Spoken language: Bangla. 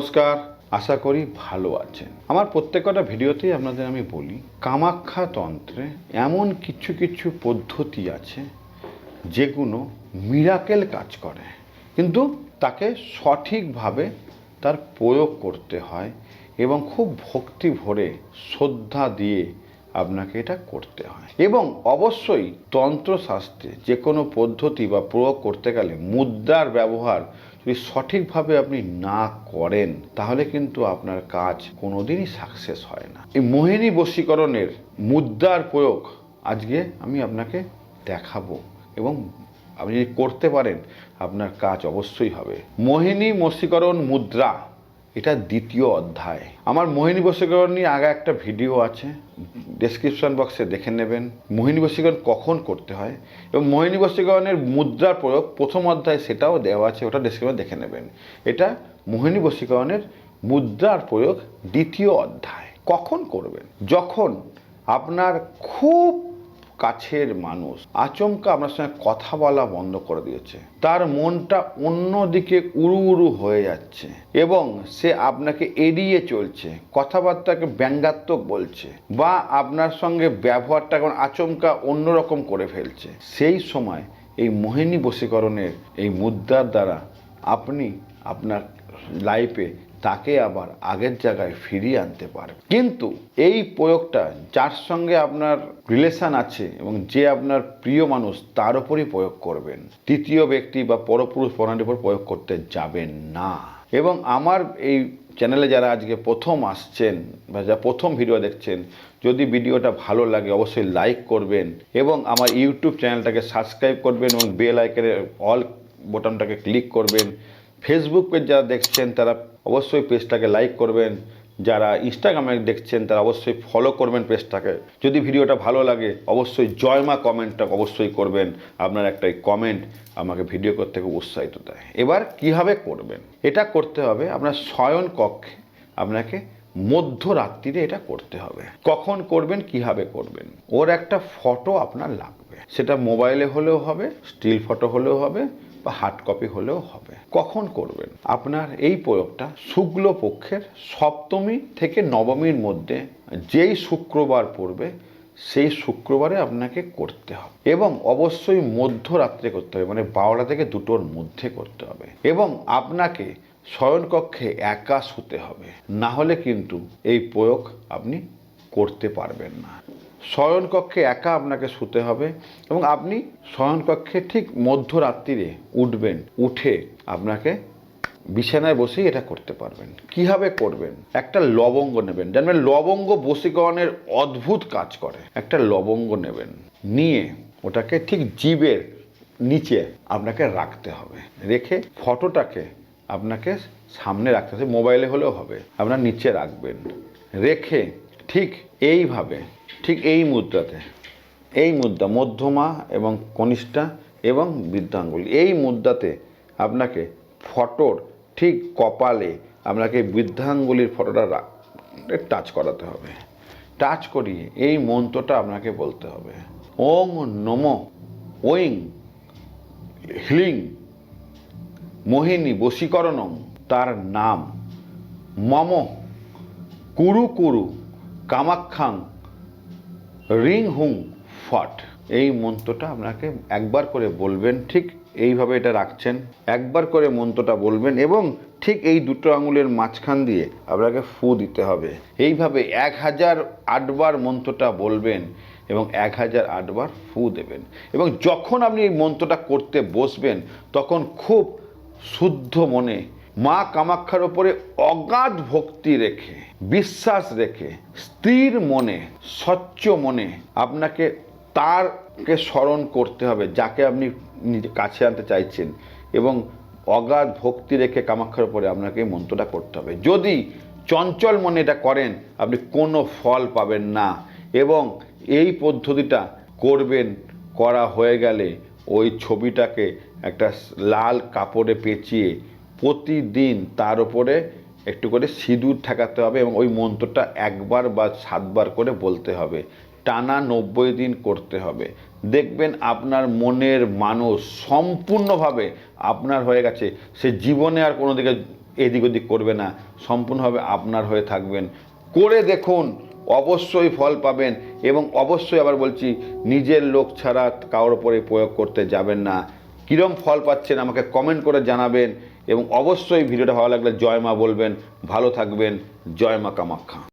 নমস্কার, আশা করি ভালো আছেন। আমার প্রত্যেকটা ভিডিওতেই আপনাদের আমি বলি, কামাখ্যা তন্ত্রে এমন কিছু কিছু পদ্ধতি আছে যেগুলো মিরাকেল কাজ করে। কিন্তু তাকে সঠিকভাবে তার প্রয়োগ করতে হয় এবং খুব ভক্তি ভরে শ্রদ্ধা দিয়ে আপনাকে এটা করতে হয়। এবং অবশ্যই তন্ত্রশাস্ত্রে যে কোনো পদ্ধতি বা প্রয়োগ করতে গেলে মুদ্রার ব্যবহার যদি সঠিকভাবে আপনি না করেন, তাহলে কিন্তু আপনার কাজ কোনোদিনই সাকসেস হয় না। এই মোহিনী বশীকরণের মুদ্রার প্রয়োগ আজকে আমি আপনাকে দেখাবো এবং আপনি যদি করতে পারেন, আপনার কাজ অবশ্যই হবে। মোহিনী বশীকরণ মুদ্রা, এটা দ্বিতীয় অধ্যায়। আমার মোহিনী বশীকরণ নিয়ে আগে একটা ভিডিও আছে ডেসক্রিপশন বক্সে দেখে নেবেন, মোহিনী বশীকরণ কখন করতে হয় এবং মোহিনী বশীকরণের মুদ্রার প্রয়োগ প্রথম অধ্যায় সেটাও দেওয়া আছে, ওটা ডেসক্রিপশন দেখে নেবেন। এটা মোহিনী বশীকরণের মুদ্রার প্রয়োগ দ্বিতীয় অধ্যায়। কখন করবেন? যখন আপনার খুব কাছের মানুষ। আচমকা আপনার সঙ্গে কথা বলা বন্ধ করে দিয়েছে। তার মনটা অন্যদিকে উড়ু উড়ু হয়ে যাচ্ছে এবং সে আপনাকে এড়িয়ে চলছে, কথাবার্তাকে ব্যঙ্গাত্মক বলছে বা আপনার সঙ্গে ব্যবহারটা এখন আচমকা অন্যরকম করে ফেলছে। সেই সময় এই মোহিনী বশীকরণের এই মুদ্রার দ্বারা আপনি আপনার লাইফে তাকে আবার আগের জায়গায় ফিরিয়ে আনতে পারবে কিন্তু এই প্রয়োগটা যার সঙ্গে আপনার রিলেশন আছে এবং যে আপনার প্রিয় মানুষ তার উপরই প্রয়োগ করবেন। তৃতীয় ব্যক্তি বা পরপুরুষ প্রণালীর উপর প্রয়োগ করতে যাবেন না। এবং আমার এই চ্যানেলে যারা আজকে প্রথম আসছেন বা যা প্রথম ভিডিও দেখছেন, যদি ভিডিওটা ভালো লাগে অবশ্যই লাইক করবেন এবং আমার ইউটিউব চ্যানেলটাকে সাবস্ক্রাইব করবেন এবং বেল আইকনের অল বোতামটাকে ক্লিক করবেন। ফেসবুক যারা দেখছেন, তারা অবশ্যই পেজটাকে লাইক করবেন। যারা ইনস্টাগ্রামে দেখছেন, তারা অবশ্যই ফলো করবেন পেজটাকে। যদি ভিডিওটা ভালো লাগে, অবশ্যই জয়মা কমেন্টটা অবশ্যই করবেন। আপনার একটা কমেন্ট আমাকে ভিডিও করতে খুব উৎসাহিত দেয়। এবার কীভাবে করবেন? এটা করতে হবে আপনার শয়ন কক্ষে। আপনাকে মধ্যরাত্রিরে এটা করতে হবে। কখন করবেন, কীভাবে করবেন? ওর একটা ফটো আপনার লাগবে। সেটা মোবাইলে হলেও হবে স্টিল ফটো হলেও হবে বা হার্ড কপি হলেও হবে। কখন করবেন? আপনার এই প্রয়োগটা শুক্ল পক্ষের সপ্তমী থেকে নবমীর মধ্যে যেই শুক্রবার পড়বে, সেই শুক্রবারে আপনাকে করতে হবে। এবং অবশ্যই মধ্যরাত্রে করতে হবে মানে বারোটা থেকে দুটোর মধ্যে করতে হবে। এবং আপনাকে শয়নকক্ষে একা শুতে হবে। না হলে কিন্তু এই প্রয়োগ আপনি করতে পারবেন না। শয়নকক্ষে একা আপনাকে শুতে হবে এবং আপনি শয়নকক্ষে ঠিক মধ্যরাত্রিরে উঠবেন, উঠে আপনাকে বিছানায় বসেই এটা করতে পারবেন। কীভাবে করবেন? একটা লবঙ্গ নেবেন। জানবেন লবঙ্গ বশীকরণের অদ্ভুত কাজ করে। একটা লবঙ্গ নেবেন, নিয়ে ওটাকে ঠিক জীবের নিচে আপনাকে রাখতে হবে। রেখে ফটোটাকে আপনাকে সামনে রাখতে হবে। মোবাইলে হলেও হবে। আপনার নিচে রাখবেন। রেখে ঠিক এইভাবে ঠিক এই মুদ্রাতে, এই মুদ্রা মধ্যমা এবং কনিষ্ঠা এবং বৃদ্ধাঙ্গুলি। এই মুদ্রাতে আপনাকে ফটোর ঠিক কপালে আপনাকে বৃদ্ধাঙ্গুলির ফটোটা টাচ করাতে হবে। টাচ করিয়ে এই মন্ত্রটা আপনাকে বলতে হবে। ওং নম, ওইং, হিলিং, মোহিনী বশীকরণম, তার নাম। মম, কুরু কুরু কামাক্ষাং রিং হুং ফট, এই মন্ত্রটা আপনাকে একবার করে বলবেন, ঠিক এইভাবে এটা রাখছেন, একবার করে মন্ত্রটা বলবেন এবং ঠিক এই দুটো আঙুলের মাঝখান দিয়ে আপনাকে ফু দিতে হবে। এইভাবে এক হাজার আটবার মন্ত্রটা বলবেন এবং এক হাজার আটবার ফু দেবেন। এবং যখন আপনি এই মন্ত্রটা করতে বসবেন, তখন খুব শুদ্ধ মনে মা কামাক্ষার ওপরে অগাধ ভক্তি রেখে, বিশ্বাস রেখে, স্থির মনে, স্বচ্ছ মনে আপনাকে তারকে স্মরণ করতে হবে, যাকে আপনি নিজে কাছে আনতে চাইছেন এবং অগাধ ভক্তি রেখে কামাক্ষার উপরে আপনাকে মন্ত্রটা করতে হবে। যদি চঞ্চল মনে এটা করেন, আপনি কোনো ফল পাবেন না এবং এই পদ্ধতিটা করবেন, করা হয়ে গেলে ওই ছবিটাকে একটা লাল কাপড়ে পেঁচিয়ে প্রতিদিন তার উপরে একটু করে সিঁদুর ঠেকাতে হবে এবং ওই মন্ত্রটা একবার বা সাতবার করে বলতে হবে। টানা নব্বই দিন করতে হবে। দেখবেন আপনার মনের মানুষ সম্পূর্ণভাবে আপনার হয়ে গেছে। সে জীবনে আর কোনো দিকে এদিক ওদিক করবে না। সম্পূর্ণভাবে আপনার হয়ে থাকবেন। করে দেখুন, অবশ্যই ফল পাবেন এবং অবশ্যই আবার বলছি, নিজের লোক ছাড়া কারোর উপরে প্রয়োগ করতে যাবেন না। কীরম ফল পাচ্ছেন আমাকে কমেন্ট করে জানাবেন। এবং অবশ্যই ভিডিওটা ভালো লাগলে জয় মা বলবেন ভালো থাকবেন জয় মা কামাখ্যা।